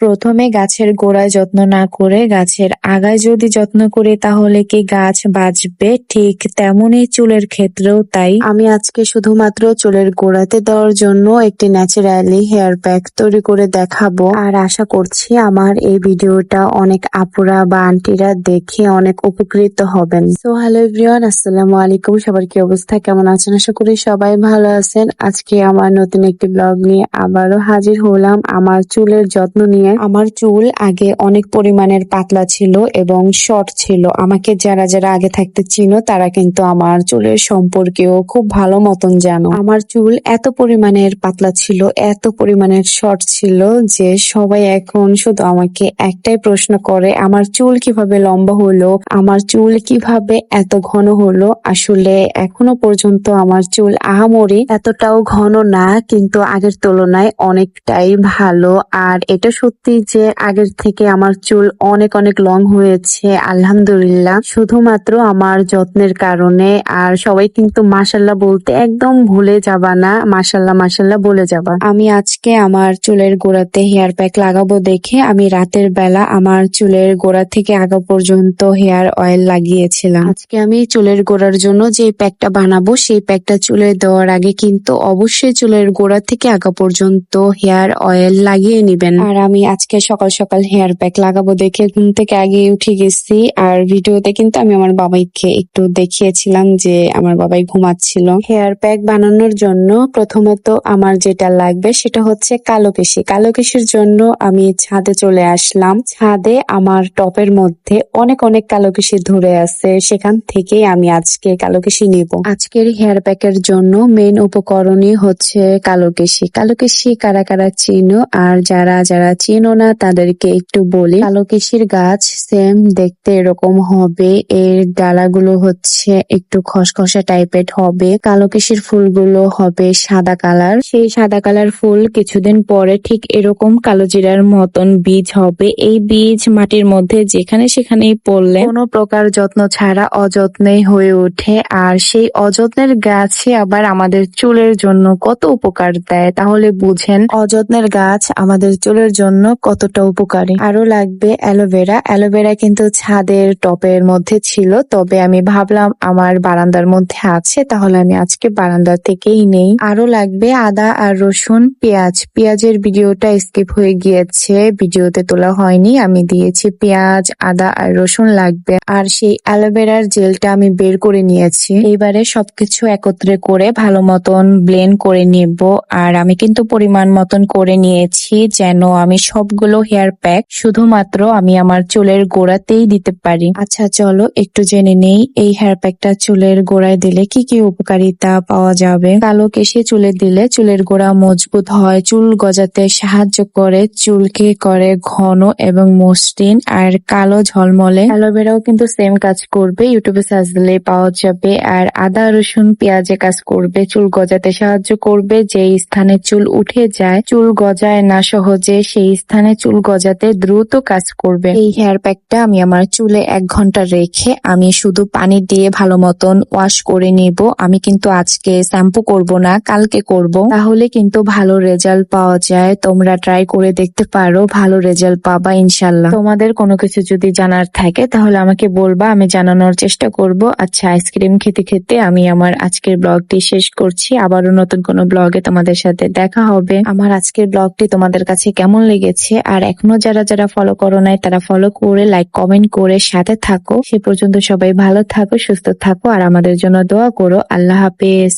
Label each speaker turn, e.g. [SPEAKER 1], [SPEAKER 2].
[SPEAKER 1] প্রথমে গাছের গোড়ায় যত্ন না করে, গাছের আগায় যদি যত্ন করি, তাহলে কি গাছ বাঁচবে? ঠিক তেমনই চুলের ক্ষেত্রেও তাই। আমি আজকে শুধুমাত্র চুলের গোড়াতে দেওয়ার জন্য একটি ন্যাচারালি হেয়ার প্যাক তৈরি করে দেখাবো। আর আশা করছি আমার এই ভিডিওটা অনেক আপুরা বা আন্টিরা দেখে অনেক উপকৃত হবেন। সো হ্যালো এভরিওয়ান আসসালামু আলাইকুম। সবার কি অবস্থা? কেমন আছেন? আশা করি সবাই ভালো আছেন। আজকে আমার নতুন একটি ব্লগ নিয়ে আবারও হাজির হলাম। আমার চুলের যত্ন নিয়ে আমার চুল আগে অনেক পরিমাণের পাতলা ছিল এবং শর্ট ছিল। আমাকে যারা যারা আগে থাকতে চিনো, তারা কিন্তু আমার চুলের সম্পর্কেও খুব ভালো মতন জানো। আমার চুল এত পরিমাণের পাতলা ছিল, এত পরিমাণের শর্ট ছিল যে সবাই এখন শুধু আমাকে একটাই প্রশ্ন করে, আমার চুল কীভাবে লম্বা হলো? আমার চুল কীভাবে এত ঘন হলো? আসলে এখনও পর্যন্ত আমার চুল আহামরি এতটাও ঘন না, কিন্তু আগের তুলনায় অনেকটাই ভালো। আর এটা সত্যি যে আগের থেকে আমার চুল অনেক অনেক লং হয়েছে, আলহামদুলিল্লাহ। শুধুমাত্র আমার যত্নের কারণে, আর সবাই কিন্তু মাসাল্লাহ বলতে একদম ভুলে যাবা না মাসাল্লাহ মাসাল্লাহ বলে যাবা। আমি আজকে আমার চুলের গোড়াতে হেয়ার প্যাক লাগাবো দেখে আমি রাতের বেলা আমার চুলের গোড়া থেকে আগা পর্যন্ত হেয়ার অয়েল লাগিয়েছিলাম। আজকে আমি চুলের গোড়ার জন্য যে প্যাকটা বানাবো, সেই প্যাকটা চুলে দেওয়ার আগে কিন্তু অবশ্যই চুলের গোড়া থেকে আগা পর্যন্ত হেয়ার অয়েল লাগিয়ে নিবেন। আর আমি আজকে সকাল সকাল হেয়ার প্যাক লাগাবো দেখে ঘুম থেকে আগে উঠে গেছি। আর ভিডিওতে কিন্তু আমি আমার বাবাইকে একটু দেখিয়েছিলাম যে আমার বাবাই ঘুমাচ্ছিল। হেয়ার প্যাক বানানোর জন্য প্রথমত আমার যেটা লাগবে সেটা হচ্ছে কালো কেশি। কালো কেশির জন্য আমি ছাদে চলে আসলাম। ছাদে আমার টপের মধ্যে অনেক অনেক কালো কেশি ধরে আছে। সেখান থেকেই আমি আজকে কালো কেশি নিব। আজকের হেয়ার প্যাকের জন্য মেন উপকরণই হচ্ছে কালো কেশি। কালো কেশি কারা কারা চিনো আর যারা যারা চিনো না তাদেরকে একটু বলি। কালো কেশির গাছ সেম দেখতে এরকম হবে। এর ডালাগুলো হচ্ছে একটু খসখসে টাইপের হবে। কালো কেশির ফুলগুলো হবে সাদা কালার। সেই সাদা কালার ফুল কিছুদিন পরে ঠিক এরকম কালো জিরার মতন বীজ হবে। এই বীজ মাটির মধ্যে যেখানে সেখানেই পড়লে কোনো প্রকার যত্ন ছাড়া অযত্নেই হয়ে ওঠে। আর সেই অযত্নের গাছে আবার আমাদের চুলের জন্য কত উপকার দেয়, তাহলে বুঝেন। অযত্নের গাছ আমাদের চুলের জন্য কতটা উপকারী। আরও লাগবে অ্যালোভেরা। অ্যালোভেরা কিন্তু ছাদের টপের মধ্যে ছিল, তবে আমি ভাবলাম আমার বারান্দার মধ্যে আছে, তাহলে আমি আজকে বারান্দা থেকেই নেই। আরও লাগবে আদা আর রসুন, পেঁয়াজ। পেঁয়াজের ভিডিওটা স্কিপ হয়ে গিয়েছে, ভিডিওতে তোলা হয়নি, আমি দিয়েছি পেঁয়াজ, আদা আর রসুন লাগবে। আর সেই অ্যালোভেরার জেলটা আমি বের করে নিয়েছি। এবারে সবকিছু একত্রে করে ভালো মতন ব্লেন্ড করে নেব, আর আমি কিন্তু পরিমাণ মতন করে নিয়েছি, যেন আমি সবগুলো হেয়ার প্যাক শুধুমাত্র আমি আমার চুলের গোড়াতেই দিতে পারি। আচ্ছা চলো একটু জেনে নেই, এই হেয়ার প্যাকটা চুলের গোড়ায় দিলে কি কি উপকারিতা পাওয়া যাবে? কালো কেশে চুলে দিলে চুলের গোড়া মজবুত হয়, চুল গজাতে সাহায্য করে, চুলকে করে ঘন এবং মসৃণ, আর কালো ঝলমলে। অ্যালোভেরাও কিন্তু সেম কাজ করবে, ইউটিউবে সার্চ দিলে পাওয়া যাবে, আর আদা, রসুন, পেঁয়াজে কাজ করবে, চুল গজাতে সাহায্য করবে যে স্থানে চুল উঠে যায়, চুল গজায় না সহজে, সেই স্থানে চুল গজাতে দ্রুত কাজ করবে। এই হেয়ার প্যাকটা আমি আমার চুলে এক ঘণ্টা রেখে আমি শুধু পানি দিয়ে ভালো মতন ওয়াশ করে নিব। আমি কিন্তু আজকে শ্যাম্পু করব না, কালকে করব। তাহলে কিন্তু ভালো রেজাল্ট পাওয়া যায়। তোমরা ট্রাই করে দেখতে পারো, ভালো রেজাল্ট পাবা ইনশাল্লাহ তোমাদের কোনো কিছু যদি জানার থাকে তাহলে আমাকে বলবা, আমি জানানোর চেষ্টা করব। আচ্ছা আইসক্রিম খেতে খেতে আমি আমার আজকের ব্লগটি শেষ করছি। আবারও নতুন কোনো ব্লগে তোমাদের সাথে দেখা হবে। আমার আজকের ব্লগটি তোমাদের কাছে কেমন লেগেছে আর এখনও যারা যারা ফলো করো নাই, তারা ফলো করে লাইক কমেন্ট করে সাথে থাকো। সে পর্যন্ত সবাই ভালো থাকো, সুস্থ থাকো, আর আমাদের জন্য দোয়া করো। আল্লাহ হাফেজ।